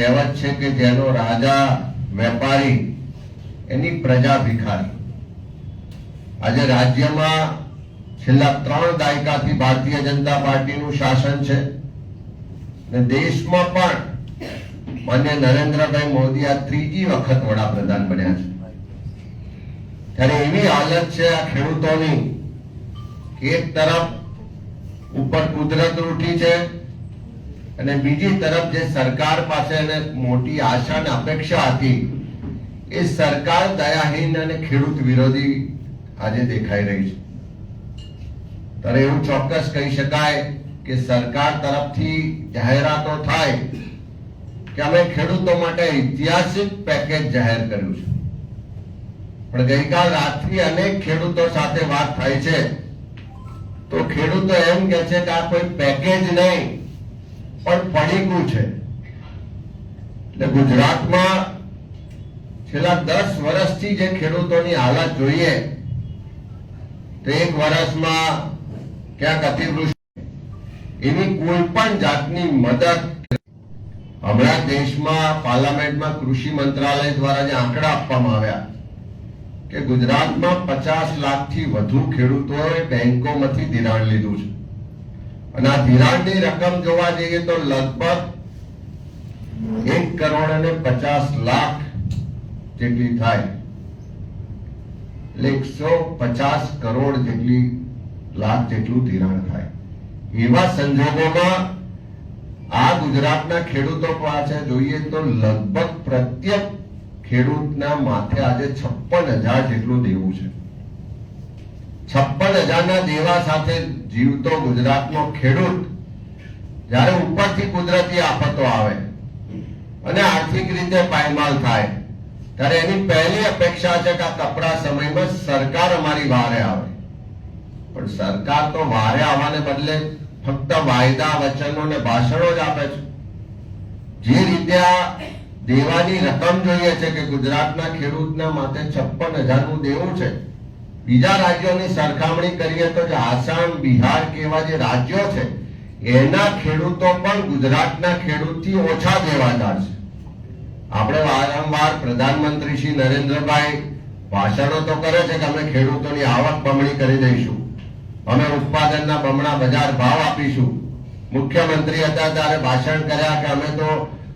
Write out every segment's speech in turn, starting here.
કહેવત છે કે જેનો રાજા વેપારી એની પ્રજા ભિખારી. આજે રાજ્યમાં છેલ્લા ત્રણ દાયકાથી ભારતીય જનતા પાર્ટીનું શાસન છે અને દેશમાં પણ માન્ય નરેન્દ્રભાઈ મોદી આ ત્રીજી વખત વડાપ્રધાન બન્યા છે. ત્યારે એવી હાલત છે આ ખેડૂતોની એક તરફ ઉપર કુદરત રૂઠી છે અને બીજી તરફ જે સરકાર પાસે મોટી આશા અને અપેક્ષા હતી, એ સરકાર દયાહીન અને ખેડૂત વિરોધી આજે દેખાઈ રહી છે. ત્યારે એવું ચોક્કસ કહી શકાય કે સરકાર તરફથી જાહેરાતો થાય કે અમે ખેડૂતો માટે ઐતિહાસિક પેકેજ જાહેર કર્યું છે. પણ ગઈકાલ રાતથી અનેક ખેડૂતો સાથે વાત થાય છે. તો ખેડૂતો એમ કે છે કે આ કોઈ પેકેજ નહીં. પણ પડીકું છે. એટલે ગુજરાતમાં છેલ્લા દસ વર્ષથી જે ખેડૂતોની હાલત જોઈએ, તો એક વર્ષમાં ક્યાંક અતિવૃષ્ટિ એની કોઈ પણ જાતની મદદ હમણાં દેશમાં પાર્લામેન્ટમાં કૃષિ મંત્રાલય દ્વારા જે આંકડા આપવામાં આવ્યા કે ગુજરાતમાં પચાસ લાખથી વધુ ખેડૂતોએ બેંકોમાંથી ધિરાણ લીધું છે. અને આ ધિરાણની રકમ જોવા જઈએ તો લગભગ એક કરોડ અને પચાસ લાખ જેટલી થાય. એટલે એકસો પચાસ કરોડ જેટલી લાખ જેટલું ધિરાણ થાય. એવા સંજોગોમાં આ ગુજરાતના ખેડૂતો પાસે જોઈએ તો લગભગ પ્રત્યેક ખેડૂતના માથે આજે છપ્પન હજાર જેટલું દેવું છે. છપ્પન હજારના દેવા સાથે જીવતો ગુજરાતનો ખેડૂત, જ્યારે ઉપરથી કુદરતી આફતો આવે અને આર્થિક રીતે પાયમાલ થાય, ત્યારે એની પહેલી અપેક્ષા છે કે આ કપરા સમયમાં સરકાર અમારી વારે આવે. પણ સરકાર તો વારે આવવાને બદલે ફક્ત વાયદા, વચનો ને ભાષણો જ આપે છે. જે રીતે આ દેવાની રકમ જોઈએ છે કે ગુજરાતના ખેડૂતના માટે છપ્પન હજારનું દેવું છે બીજા રાજ્યોની સરખામણી કરીએ તો જે આસામ, બિહાર કેવા જે રાજ્યો છે, એના ખેડૂતો પણ ગુજરાતના ખેડૂતથી ઓછા દેવાદાર છે. આપણે વારંવાર પ્રધાનમંત્રી શ્રી નરેન્દ્રભાઈ ભાષણો તો કરે છે કે અમે ખેડૂતોની આવક બમણી કરી દઈશું. અમે ઉત્પાદનના બમણા બજાર ભાવ આપીશું. મુખ્યમંત્રી હતા ત્યારે ભાષણ કર્યા કે અમે તો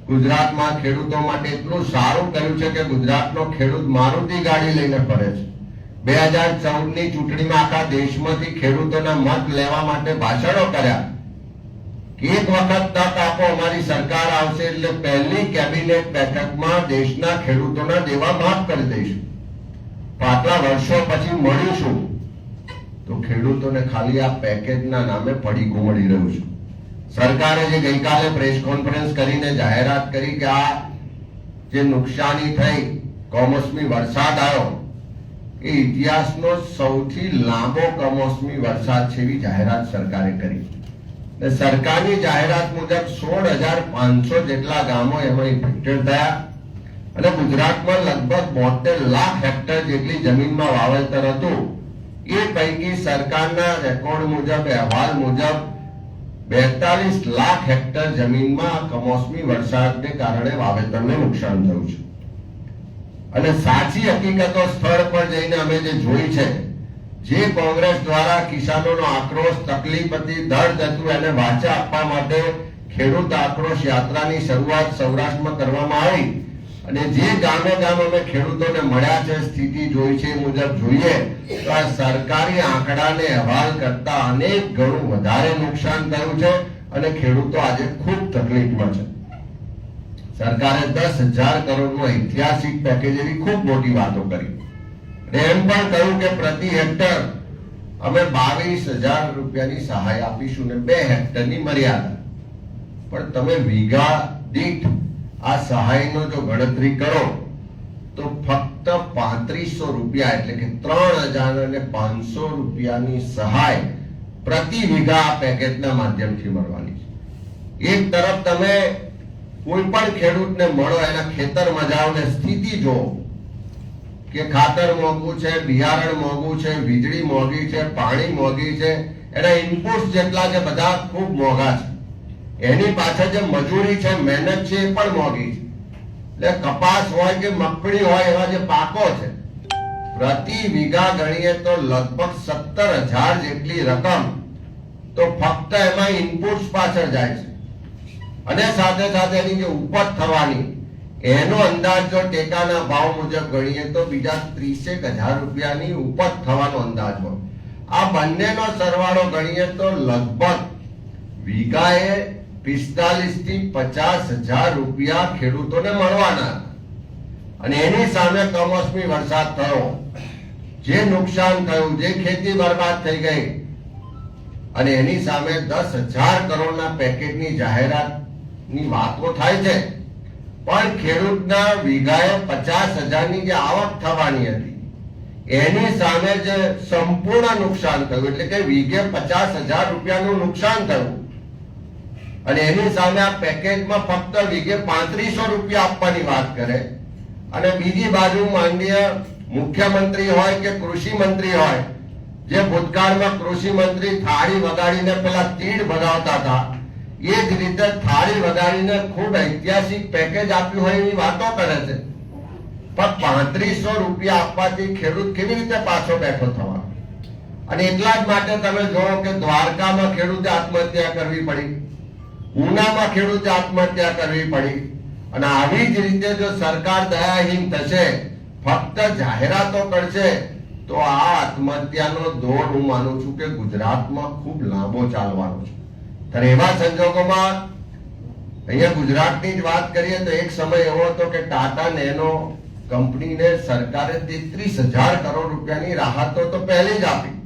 ગુજરાતમાં ખેડૂતો માટે એટલું સારું કર્યું છે કે ગુજરાતનો ખેડૂત મારુતિ ગાડી લઈને ફરે છે. બે હજાર ચૌદની ચૂંટણીમાં આખા દેશમાંથી ખેડૂતોના મત લેવા માટે ભાષણો કર્યા. એક વખત તક આપો, અમારી સરકાર આવશે એટલે પહેલી કેબિનેટ બેઠકમાં દેશના ખેડૂતોના દેવા માફ કરી દઈશું. પણ વર્ષો પછી મળીશું તો ખેડૂતોને ખાલી આ પેકેજના નામે પડી મળી રહ્યું છું. સરકારે જે ગઈકાલે પ્રેસ કોન્ફરન્સ કરીને જાહેરાત કરી કે આ જે નુકસાની થઈ, કમોસમી વરસાદ આવ્યો એ ઇતિહાસનો સૌથી લાંબો કમોસમી વરસાદ છે એવી જાહેરાત સરકારે કરી સરકારની જાહેરાત મુજબ સોળ હજાર પાંચસો જેટલા ગામો એમાં ઇફેક્ટેડ થયા અને ગુજરાતમાં લગભગ બોતેર લાખ હેક્ટર જેટલી જમીનમાં વાવેતર હતું. એ પૈકી સરકારના રેકોર્ડ મુજબ, અહેવાલ મુજબ, બેતાલીસ લાખ હેક્ટર જમીનમાં કમોસમી વરસાદને કારણે વાવેતરને નુકસાન થયું છે. અને સાચી હકીકતો સ્થળ પર જઈને અમે જે જોઈ છે, જે કોંગ્રેસ દ્વારા કિસાનોનો આક્રોશ તકલીફ હતી દર્દ હતું એને વાચા આપવા માટે ખેડૂત આક્રોશ યાત્રાની શરૂઆત સૌરાષ્ટ્રમાં કરવામાં આવી. અને જે ગામે ગામ અમે ખેડૂતોને મળ્યા છે, સ્થિતિ જોઈ છે મુજબ જોઈએ તો આ સરકારી આંકડાને અહેવાલ કરતા અનેક ગણું વધારે નુકસાન થયું છે અને ખેડૂતો આજે ખૂબ તકલીફમાં છે. સરકારે દસ હજાર કરોડનું ઐતિહાસિક પેકેજ એવી ખૂબ મોટી વાતો કરી. અને એમ પણ કહ્યું કે પ્રતિ હેક્ટર અમે બાવીસ હજાર રૂપિયાની સહાય આપીશું ને બે હેક્ટરની મર્યાદા. પણ તમે વીઘા દીઠ આ સહાયનો જો ગણતરી કરો, તો ફક્ત પાંત્રીસો રૂપિયા એટલે કે ત્રણ હજાર અને પાંચસો રૂપિયાની સહાય પ્રતિ વીઘા પેકેજના માધ્યમથી મળવાની છે. એક તરફ તમે કોઈ પણ ખેડૂતને મળો, એના ખેતરમાં જાઓ ને સ્થિતિ જો કે ખાતર મોંઘું છે, બિયારણ મોંઘું છે, વીજળી મોંઘી છે, પાણી મોંઘી છે, એના ઇનપુટ્સ જેટલા છે બધા ખૂબ મોંઘા છે. એની પાછળ જે મજૂરી છે, મહેનત છે, એ પણ મોંઘી છે. એટલે કપાસ હોય કે મગફળી હોય, એવા જે પાકો છે, પ્રતિ વીઘા ગણીએ તો લગભગ સત્તર હજાર જેટલી રકમ તો ફક્ત એમાં ઇનપુટ્સ પાછળ જાય છે. અને સાથે સાથે એની જે ઉપજ થવાની, એનો અંદાજ જો ટેકાના ભાવ મુજબ ગણીએ તો બીજા ત્રીસેક હજાર રૂપિયાની ઉપજ થવાનો અંદાજ હોય. આ બંનેનો સરવાળો ગણીએ તો લગભગ વીઘાએ પિસ્તાલીસથી પચાસ હજાર રૂપિયા ખેડૂતોને મળવાના. અને એની સામે કમોસમી વરસાદ થયો. જે નુકસાન થયું, જે ખેતી બરબાદ થઈ ગઈ, અને એની સામે દસ હજાર કરોડના પેકેજની જાહેરાતની વાતો થાય છે. પણ ખેડૂતના વીઘાએ પચાસ હજારની જે આવક થવાની હતી, એની સામે જે સંપૂર્ણ નુકસાન થયું. એટલે કે વીઘે પચાસ હજાર રૂપિયાનું નુકસાન થયું. અને એની સામે આ પેકેજમાં ફક્ત વીઘે પાંત્રીસો રૂપિયા આપવાની વાત કરે. અને બીજી બાજુ માનનીય મુખ્યમંત્રી હોય કે કૃષિ મંત્રી હોય, જે ભૂતકાળમાં કૃષિ મંત્રી થાળી વગાડીને પેલા તીડ ભગાવતા હતા એ જ રીતે થાળી વગાડીને ખૂબ ઐતિહાસિક પેકેજ આપ્યું હોય એવી વાતો કરે છે. પણ પાંત્રીસો રૂપિયા આપવાથી ખેડૂત કેવી રીતે પાછો બેઠો થવાનો અને એટલા જ માટે તમે જોવો કે દ્વારકામાં ખેડૂતે આત્મહત્યા કરવી પડી. ઉનામાં ખેડૂતે આત્મહત્યા કરવી પડી. અને આવી જ રીતે જો સરકાર દયાહીન થશે, ફક્ત જાહેરાતો કરશે, તો આ આત્મહત્યાનો દોર હું માનું છું કે ગુજરાતમાં ખૂબ લાંબો ચાલવાનો છે. ત્યારે એવા સંજોગોમાં અહીંયા ગુજરાતની જ વાત કરીએ તો એક સમય એવો હતો કે ટાટા નેનો કંપનીને સરકારે તેત્રીસ હજાર કરોડ રૂપિયાની રાહતો તો પહેલી જ આપી.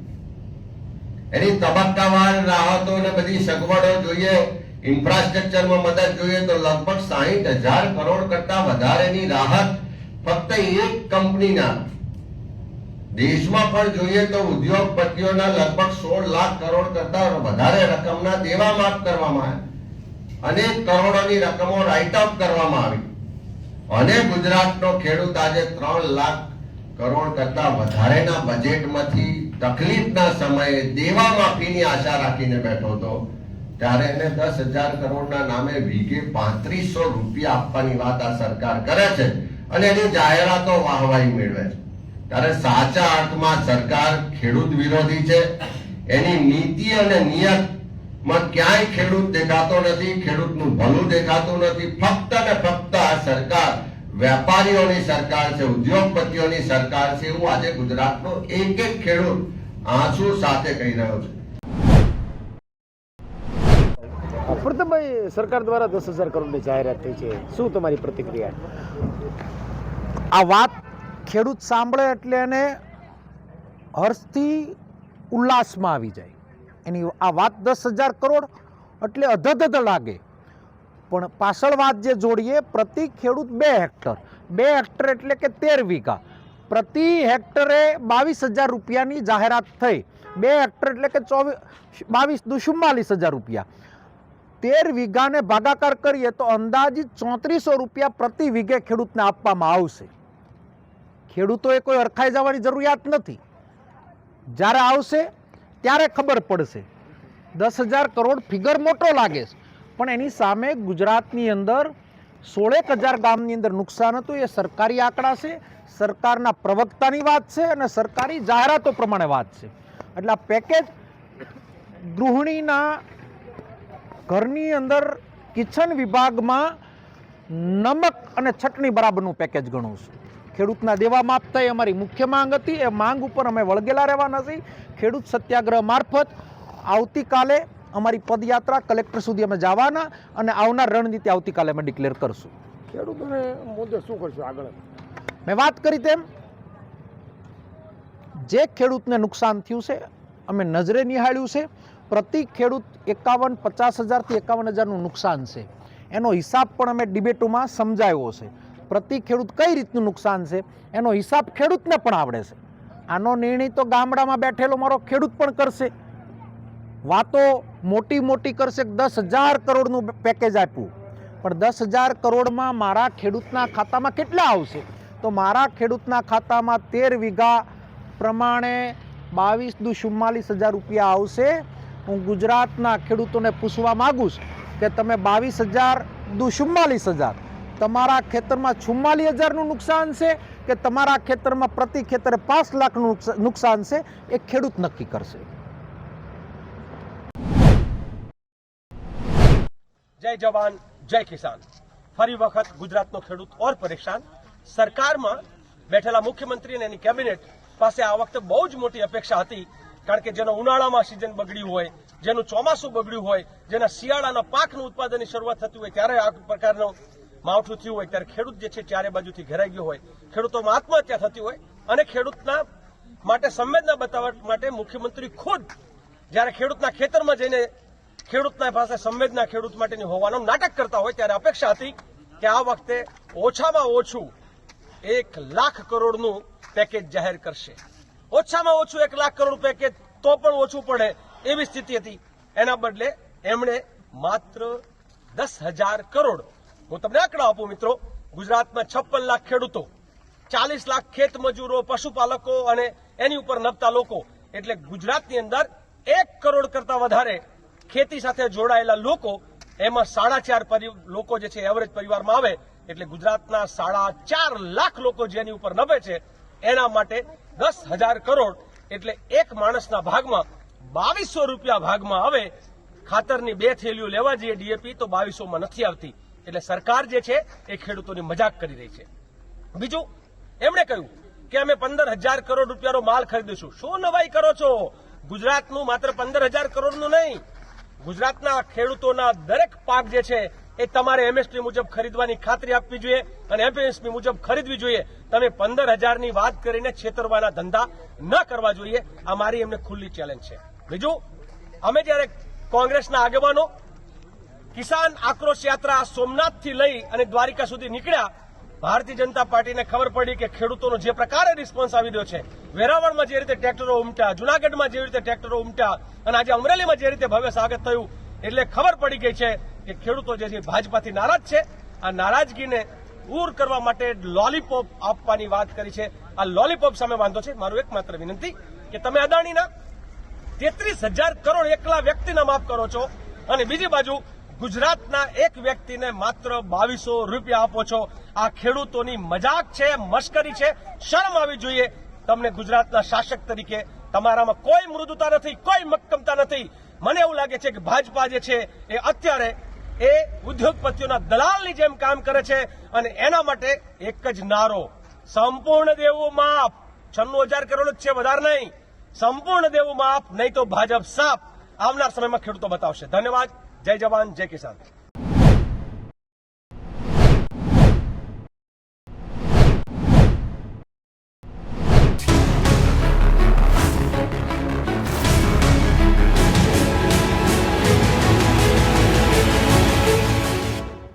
એની તબક્કાવાર રાહતો અને બધી સગવડો જોઈએ, ઇન્ફ્રાસ્ટ્રક્ચરમાં મદદ જોઈએ તો લગભગ સાહીઠ હજાર કરોડ કરતા વધારેની રાહત ફક્ત એક કંપનીના દેશમાં પણ જોઈએ તો ઉદ્યોગપતિઓના લગભગ સોળ લાખ કરોડ કરતા વધારે રકમના દેવા માફ કરવામાં આવ્યા. અનેક કરોડોની રકમો રાઇટ ઓફ કરવામાં આવી. અને ગુજરાતનો ખેડૂત આજે ત્રણ લાખ કરોડ કરતા વધારેના બજેટમાંથી તકલીફના સમયે દેવા માફીની આશા રાખીને બેઠો હતો. ત્યારે એને દસ હજાર કરોડના નામે વીઘે પાંત્રીસો રૂપિયા આપવાની વાત આ સરકાર કરે છે. અને એની જાહેરાતો વાહવાહી મેળવે છે. ત્યારે સાચા અર્થમાં સરકાર ખેડૂત વિરોધી છે. એની નીતિ અને નિયતમાં ક્યાંય ખેડૂત દેખાતો નથી ખેડૂતનું ભલું દેખાતું નથી. ફક્ત ને ફક્ત આ સરકાર વેપારીઓની સરકાર છે ઉદ્યોગપતિઓની સરકાર છે. હું આજે ગુજરાતનો એક એક ખેડૂત આંસુ સાથે કહી રહ્યો છે. પ્રથમભાઈ સરકાર દ્વારા દસ હજાર કરોડની જાહેરાત થઈ છે. શું તમારી પ્રતિક્રિયા? આ વાત ખેડૂત સાંભળે એટલે એને હર્ષથી ઉલ્લાસમાં આવી જાય. એની આ વાત દસ હજાર કરોડ એટલે અધધધ લાગે. પણ પાછળ વાત જે જોડીએ, પ્રતિ ખેડૂત બે હેક્ટર. બે હેક્ટર એટલે કે તેર વીઘા. પ્રતિ હેક્ટરે બાવીસ હજાર રૂપિયાની જાહેરાત થઈ. બે હેક્ટર એટલે કે ચોવીસ બાવીસ દુ ચુમ્માલીસ હજાર રૂપિયા. તેર વીઘાને ભાગાકાર કરીએ તો અંદાજિત ચોત્રીસો રૂપિયા પ્રતિ વીઘે ખેડૂતને આપવામાં આવશે. ખેડૂતોએ કોઈ અરખાઈ જવાની જરૂરિયાત નથી. જ્યારે આવશે, ત્યારે ખબર પડશે. દસ હજાર કરોડ ફિગર મોટો લાગે છે. પણ એની સામે ગુજરાતની અંદર સોળેક હજાર ગામની અંદર નુકસાન હતું, એ સરકારી આંકડા છે. સરકારના પ્રવક્તાની વાત છે અને સરકારી જાહેરાતો પ્રમાણે વાત છે. એટલે આ પેકેજ ગૃહિણીના ઘરની અંદર કિચન વિભાગમાં નમક અને ચટણી બરાબરનું પેકેજ ગણું છું. ખેડૂતના દેવા માફ થાય એ અમારી મુખ્ય માંગ હતી. એ માંગ ઉપર અમે વળગેલા રહેવાના છીએ. ખેડૂત સત્યાગ્રહ મારફત આવતીકાલે અમારી પદયાત્રા કલેક્ટર સુધી અમે જવાના અને આવનાર રણનીતિ આવતીકાલે અમે ડિક્લેર કરશું. ખેડૂતોને મુદ્દે શું કરશું આગળ? મેં વાત કરી તેમ જે ખેડૂતને નુકસાન થયું છે અમે નજરે નિહાળ્યું છે. પ્રતિ ખેડૂત એકાવન પચાસ હજારથી એકાવન હજારનું નુકસાન છે. એનો હિસાબ પણ અમે ડિબેટોમાં સમજાયો છે. પ્રતિ ખેડૂત કઈ રીતનું નુકસાન છે? એનો હિસાબ ખેડૂતને પણ આવડે છે. આનો નિર્ણય તો ગામડામાં બેઠેલો મારો ખેડૂત પણ કરશે. વાતો મોટી મોટી કરશે દસ હજાર કરોડનું પેકેજ આપ્યું. પણ દસ હજાર કરોડમાં મારા ખેડૂતના ખાતામાં કેટલા આવશે? તો મારા ખેડૂતના ખાતામાં તેર વીઘા પ્રમાણે બાવીસ દુ ચુમ્માલીસ હજાર રૂપિયા આવશે. હું ગુજરાતના ખેડૂતોને પૂછવા માગું છું કે તમે બાવીસ હજાર દુ ચુમ્માલીસ હજાર તમારા ખેતરમાં ચુમ્માલીસ હજારનું નુકસાન છે કે તમારા ખેતરમાં પ્રતિ ખેતરે પાંચ લાખનું નુકસાન છે, એ ખેડૂત નક્કી કરશે. જય જવાન, જય કિસાન. ફરી વખત ગુજરાતનો ખેડૂત ઓર પરેશાન. સરકારમાં બેઠેલા મુખ્યમંત્રી અને એની કેબિનેટ પાસે આ વખતે બહુ જ મોટી અપેક્ષા હતી, કારણ કે જેનો ઉનાળામાં સિઝન બગડ્યું હોય, જેનું ચોમાસું બગડ્યું હોય, જેના શિયાળાના પાકનું ઉત્પાદનની શરૂઆત થતી હોય, ત્યારે આ પ્રકારનું માવઠું થયું હોય, ત્યારે ખેડૂત જે છે ચારે બાજુથી ઘેરાઈ ગયો હોય. ખેડૂતોમાં આત્મહત્યા થતી હોય અને ખેડૂતના માટે સંવેદના બતાવવા માટે મુખ્યમંત્રી ખુદ જ્યારે ખેડૂતના ખેતરમાં જઈને ખેડૂતના પાસે સંવેદના ખેડૂત માટેની હોવાનું નાટક કરતા હોય, ત્યારે અપેક્ષા હતી કે આ વખતે ઓછામાં ઓછું એક લાખ કરોડનું પેકેજ જાહેર કરશે. ઓછામાં ઓછું એક લાખ કરોડ પેકેજ તો પણ ઓછું પડે એવી સ્થિતિ હતી. એના બદલે એમણે માત્ર દસ હજાર કરોડ હું તમને આંકડા આપું મિત્રો. ગુજરાતમાં છપ્પન લાખ ખેડૂતો, ચાલીસ લાખ ખેત મજૂરો, પશુપાલકો અને એની ઉપર નભતા લોકો. એટલે ગુજરાતની અંદર એક કરોડ કરતા વધારે ખેતી સાથે જોડાયેલા લોકો એમાં સાડા ચાર લોકો જે છે એવરેજ પરિવારમાં આવે. એટલે ગુજરાતના સાડા ચાર લાખ લોકો જેની ઉપર નભે છે, એના માટે દસ હજાર કરોડ. એટલે એક માણસના ભાગમાં બાવીસો રૂપિયા ભાગમાં આવે. ખાતરની બે થેલીઓ લેવા જઈએ ડીએપી, તો બાવીસોમાં નથી આવતી. એટલે સરકાર જે છે એ ખેડૂતોની મજાક કરી રહી છે. બીજું, એમણે કહ્યું કે અમે પંદર હજાર કરોડ રૂપિયાનો માલ ખરીદીશું. શું નવાઈ કરો છો? ગુજરાતનું માત્ર પંદર હજાર કરોડનું નહીં, ગુજરાતના ખેડૂતોના દરેક પાક જે છે એ તમારે એમએસપી મુજબ ખરીદવાની ખાતરી આપવી જોઈએ અને એમએસપી મુજબ ખરીદવી જોઈએ. તમે પંદર હજારની વાત કરીને છેતરવાના ધંધા ન કરવા જોઈએ. આ મારી એમને ખુલ્લી ચેલેન્જ છે. બીજું, અમે જ્યારે કોંગ્રેસના આગેવાનો કિસાન આક્રોશ યાત્રા સોમનાથથી લઈ અને દ્વારિકા સુધી નીકળ્યા. ભારતીય જનતા પાર્ટીને ખબર પડી કે ખેડૂતોનો જે પ્રકારે રિસ્પોન્સ આવી રહ્યો છે, વેરાવળમાં જે રીતે ટ્રેક્ટરો ઉમટ્યા, જુનાગઢમાં જે રીતે ટ્રેક્ટરો ઉમટ્યા, અને આજે અમરેલીમાં જે રીતે ભવ્ય સ્વાગત થયું, એટલે ખબર પડી ગઈ છે કે ખેડૂતો જે છે ભાજપાથી નારાજ છે. આ નારાજગીને દૂર કરવા માટે લોલીપોપ આપવાની વાત કરી છે. આ લોલીપોપ સામે વાંધો છે. મારું એકમાત્ર વિનંતી કે તમે અદાણીના તેત્રીસ હજાર કરોડ એકલા વ્યક્તિના માફ કરો છો. અને બીજી બાજુ ગુજરાતના એક વ્યક્તિને માત્ર બાવીસો રૂપિયા આપો છો. આ ખેડૂતોની મજાક છે, મશ્કરી છે. શરમ આવી જોઈએ. તમને ગુજરાતના શાસક તરીકે તમારામાં કોઈ મૃદુતા નથી, કોઈ મક્કમતા નથી. મને એવું લાગે છે કે ભાજપા જે છે એ અત્યારે એ ઉદ્યોગપતિઓના દલાલની જેમ કામ કરે છે અને એના માટે એક જ નારો. સંપૂર્ણ દેવું માફ. છન્નું હજાર કરોડ જ છે, વધારે નહીં. સંપૂર્ણ દેવું માફ, નહીં તો ભાજપ સાફ. આવનાર સમયમાં ખેડૂતો બતાવશે. ધન્યવાદ. જય જવાન જય કિસાન